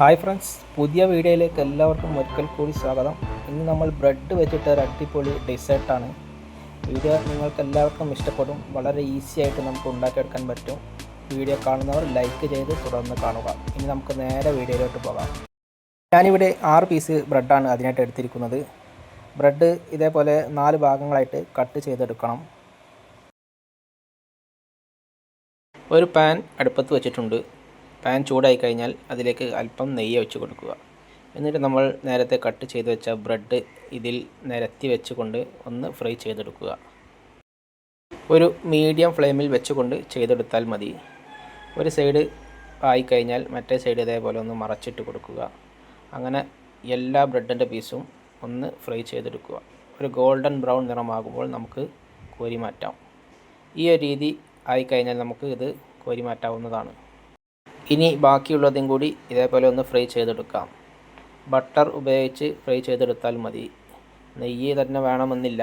Hi friends പുതിയ വീഡിയോയിലേക്ക് എല്ലാവർക്കും ഒരിക്കൽ കൂടി സ്വാഗതം. ഇന്ന് നമ്മൾ ബ്രെഡ് വെച്ചിട്ട് ഒരു അടിപൊളി ഡെസേർട്ടാണ് വീഡിയോ നിങ്ങൾക്ക് എല്ലാവർക്കും ഇഷ്ടപ്പെടും. വളരെ ഈസി ആയിട്ട് നമുക്ക് ഉണ്ടാക്കിയെടുക്കാൻ പറ്റും. വീഡിയോ കാണുന്നവർ ലൈക്ക് ചെയ്ത് തുടർന്ന് കാണുക. ഇനി നമുക്ക് നേരെ വീഡിയോയിലോട്ട് പോകാം. ഞാനിവിടെ ആറ് പീസ് ബ്രെഡാണ് അതിനായിട്ട് എടുത്തിരിക്കുന്നത്. ബ്രെഡ് ഇതേപോലെ നാല് ഭാഗങ്ങളായിട്ട് കട്ട് ചെയ്തെടുക്കണം. ഒരു പാൻ അടുപ്പത്ത് വെച്ചിട്ടുണ്ട്. പാൻ ചൂടായി കഴിഞ്ഞാൽ അതിലേക്ക് അല്പം നെയ്യ് വെച്ച് കൊടുക്കുക. എന്നിട്ട് നമ്മൾ നേരത്തെ കട്ട് ചെയ്ത് വെച്ച ബ്രെഡ് ഇതിൽ നിരത്തി വെച്ചുകൊണ്ട് ഒന്ന് ഫ്രൈ ചെയ്തെടുക്കുക. ഒരു മീഡിയം ഫ്ലെയിമിൽ വെച്ചുകൊണ്ട് ചെയ്തെടുത്താൽ മതി. ഒരു സൈഡ് ആയിക്കഴിഞ്ഞാൽ മറ്റേ സൈഡ് ഇതേപോലെ ഒന്ന് മറച്ചിട്ട് കൊടുക്കുക. അങ്ങനെ എല്ലാ ബ്രെഡിന്റെ പീസും ഒന്ന് ഫ്രൈ ചെയ്തെടുക്കുക. ഒരു ഗോൾഡൻ ബ്രൗൺ നിറമാകുമ്പോൾ നമുക്ക് കോരി മാറ്റാം. ഈ ഒരു രീതി ആയിക്കഴിഞ്ഞാൽ നമുക്ക് ഇത് കോരി മാറ്റാവുന്നതാണ്. ഇനി ബാക്കിയുള്ളതും കൂടി ഇതേപോലെ ഒന്ന് ഫ്രൈ ചെയ്തെടുക്കാം. ബട്ടർ ഉപയോഗിച്ച് ഫ്രൈ ചെയ്തെടുത്താൽ മതി. നെയ്യ് തന്നെ വേണമെന്നില്ല.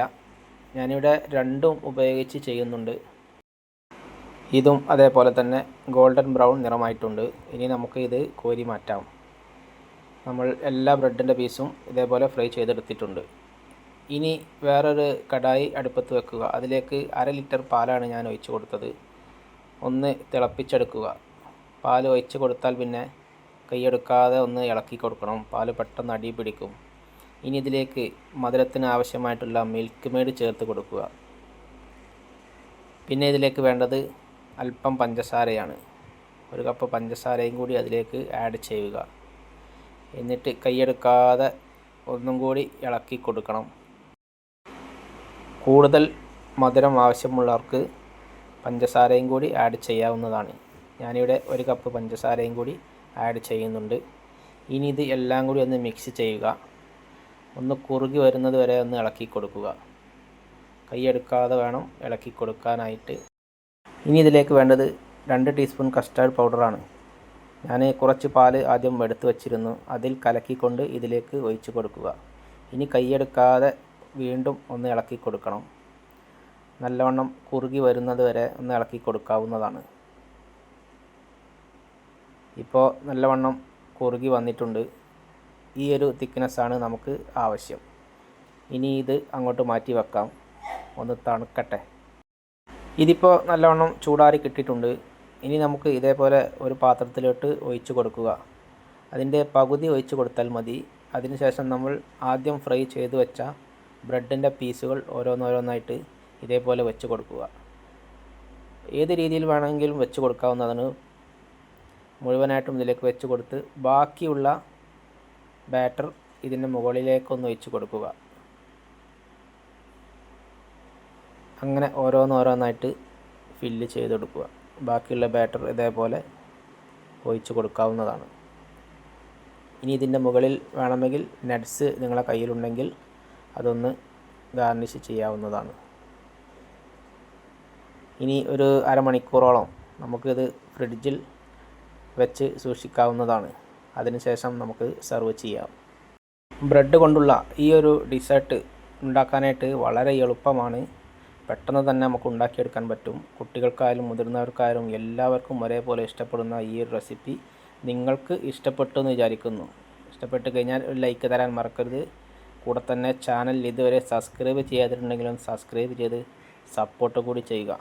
ഞാനിവിടെ രണ്ടും ഉപയോഗിച്ച് ചെയ്യുന്നുണ്ട്. ഇതും അതേപോലെ തന്നെ ഗോൾഡൻ ബ്രൗൺ നിറമായിട്ടുണ്ട്. ഇനി നമുക്ക് ഇത് കോരി മാറ്റാം. നമ്മൾ എല്ലാ ബ്രെഡിന്റെ പീസും ഇതേപോലെ ഫ്രൈ ചെയ്തെടുത്തിട്ടുണ്ട്. ഇനി വേറൊരു കടായി അടുപ്പത്ത് വെക്കുക. അതിലേക്ക് അര ലിറ്റർ പാലാണ് ഞാൻ ഒഴിച്ചു കൊടുത്തത്. ഒന്ന് തിളപ്പിച്ചെടുക്കുക. പാൽ ഒഴിച്ച് കൊടുത്താൽ പിന്നെ കൈയെടുക്കാതെ ഒന്ന് ഇളക്കി കൊടുക്കണം. പാൽ പെട്ടെന്ന് അടി പിടിക്കും. ഇനി ഇതിലേക്ക് മധുരത്തിന് ആവശ്യമായിട്ടുള്ള മിൽക്ക് മെയ്ഡ് ചേർത്ത് കൊടുക്കുക. പിന്നെ ഇതിലേക്ക് വേണ്ടത് അല്പം പഞ്ചസാരയാണ്. ഒരു കപ്പ് പഞ്ചസാരയും കൂടി അതിലേക്ക് ആഡ് ചെയ്യുക. എന്നിട്ട് കൈയെടുക്കാതെ ഒന്നും കൂടി ഇളക്കി കൊടുക്കണം. കൂടുതൽ മധുരം ആവശ്യമുള്ളവർക്ക് പഞ്ചസാരയും കൂടി ആഡ് ചെയ്യാവുന്നതാണ്. ഞാനിവിടെ ഒരു കപ്പ് പഞ്ചസാരയും കൂടി ആഡ് ചെയ്യുന്നുണ്ട്. ഇനി ഇത് എല്ലാം കൂടി ഒന്ന് മിക്സ് ചെയ്യുക. ഒന്ന് കുറുകി വരുന്നത് വരെ ഒന്ന് ഇളക്കി കൊടുക്കുക. കൈയെടുക്കാതെ വേണം ഇളക്കി കൊടുക്കാനായിട്ട്. ഇനി ഇതിലേക്ക് വേണ്ടത് രണ്ട് ടീസ്പൂൺ കസ്റ്റാർഡ് പൗഡറാണ് ഞാൻ കുറച്ച് പാൽ ആദ്യം എടുത്ത് വച്ചിരുന്നു. അതിൽ കലക്കിക്കൊണ്ട് ഇതിലേക്ക് ഒഴിച്ചു കൊടുക്കുക. ഇനി കൈയെടുക്കാതെ വീണ്ടും ഒന്ന് ഇളക്കി കൊടുക്കണം. നല്ലവണ്ണം കുറുകി വരുന്നത് വരെ ഒന്ന് ഇളക്കി കൊടുക്കാവുന്നതാണ്. ഇപ്പോൾ നല്ലവണ്ണം കുറുകി വന്നിട്ടുണ്ട്. ഈ ഒരു തിക്നെസ്സാണ് നമുക്ക് ആവശ്യം. ഇനി ഇത് അങ്ങോട്ട് മാറ്റി വെക്കാം. ഒന്ന് തണുക്കട്ടെ. ഇതിപ്പോൾ നല്ലവണ്ണം ചൂടാറി കിട്ടിയിട്ടുണ്ട്. ഇനി നമുക്ക് ഇതേപോലെ ഒരു പാത്രത്തിലോട്ട് ഒഴിച്ചു കൊടുക്കുക. അതിന്റെ പകുതി ഒഴിച്ചു കൊടുത്താൽ മതി. അതിനുശേഷം നമ്മൾ ആദ്യം ഫ്രൈ ചെയ്ത് വെച്ച ബ്രെഡിന്റെ പീസുകൾ ഓരോന്നോരോന്നായിട്ട് ഇതേപോലെ വെച്ച് കൊടുക്കുക. ഏത് രീതിയിൽ വേണമെങ്കിലും വെച്ച് കൊടുക്കാവുന്നതാണ് മുഴുവനായിട്ടും ഇതിലേക്ക് വെച്ച് കൊടുത്ത് ബാക്കിയുള്ള ബാറ്റർ ഇതിന്റെ മുകളിലേക്കൊന്ന് ഒഴിച്ച് കൊടുക്കുക. അങ്ങനെ ഓരോന്നോരോന്നായിട്ട് ഫില്ല് ചെയ്തെടുക്കുക ബാക്കിയുള്ള ബാറ്റർ ഇതേപോലെ ഒഴിച്ച് കൊടുക്കാവുന്നതാണ്. ഇനി ഇതിന്റെ മുകളിൽ വേണമെങ്കിൽ നട്ട്സ് നിങ്ങളെ കയ്യിലുണ്ടെങ്കിൽ അതൊന്ന് ഗാർണിഷ് ചെയ്യാവുന്നതാണ്. ഇനി ഒരു അരമണിക്കൂറോളം നമുക്കിത് ഫ്രിഡ്ജിൽ വെച്ച് സൂക്ഷിക്കാവുന്നതാണ്. അതിനുശേഷം നമുക്ക് സെർവ് ചെയ്യാം. ബ്രെഡ് കൊണ്ടുള്ള ഈ ഒരു ഡിസേർട്ട് ഉണ്ടാക്കാനായിട്ട് വളരെ എളുപ്പമാണ്. പെട്ടെന്ന് തന്നെ നമുക്ക് ഉണ്ടാക്കിയെടുക്കാൻ പറ്റും. കുട്ടികൾക്കായാലും മുതിർന്നവർക്കായാലും എല്ലാവർക്കും ഒരേപോലെ ഇഷ്ടപ്പെടുന്ന ഈ ഒരു റെസിപ്പി നിങ്ങൾക്ക് ഇഷ്ടപ്പെട്ടു എന്ന് വിചാരിക്കുന്നു. ഇഷ്ടപ്പെട്ട് കഴിഞ്ഞാൽ ഒരു ലൈക്ക് തരാൻ മറക്കരുത്. കൂടെ തന്നെ ചാനൽ ഇതുവരെ സബ്സ്ക്രൈബ് ചെയ്യാതിട്ടുണ്ടെങ്കിലും സബ്സ്ക്രൈബ് ചെയ്ത് സപ്പോർട്ട് കൂടി ചെയ്യുക.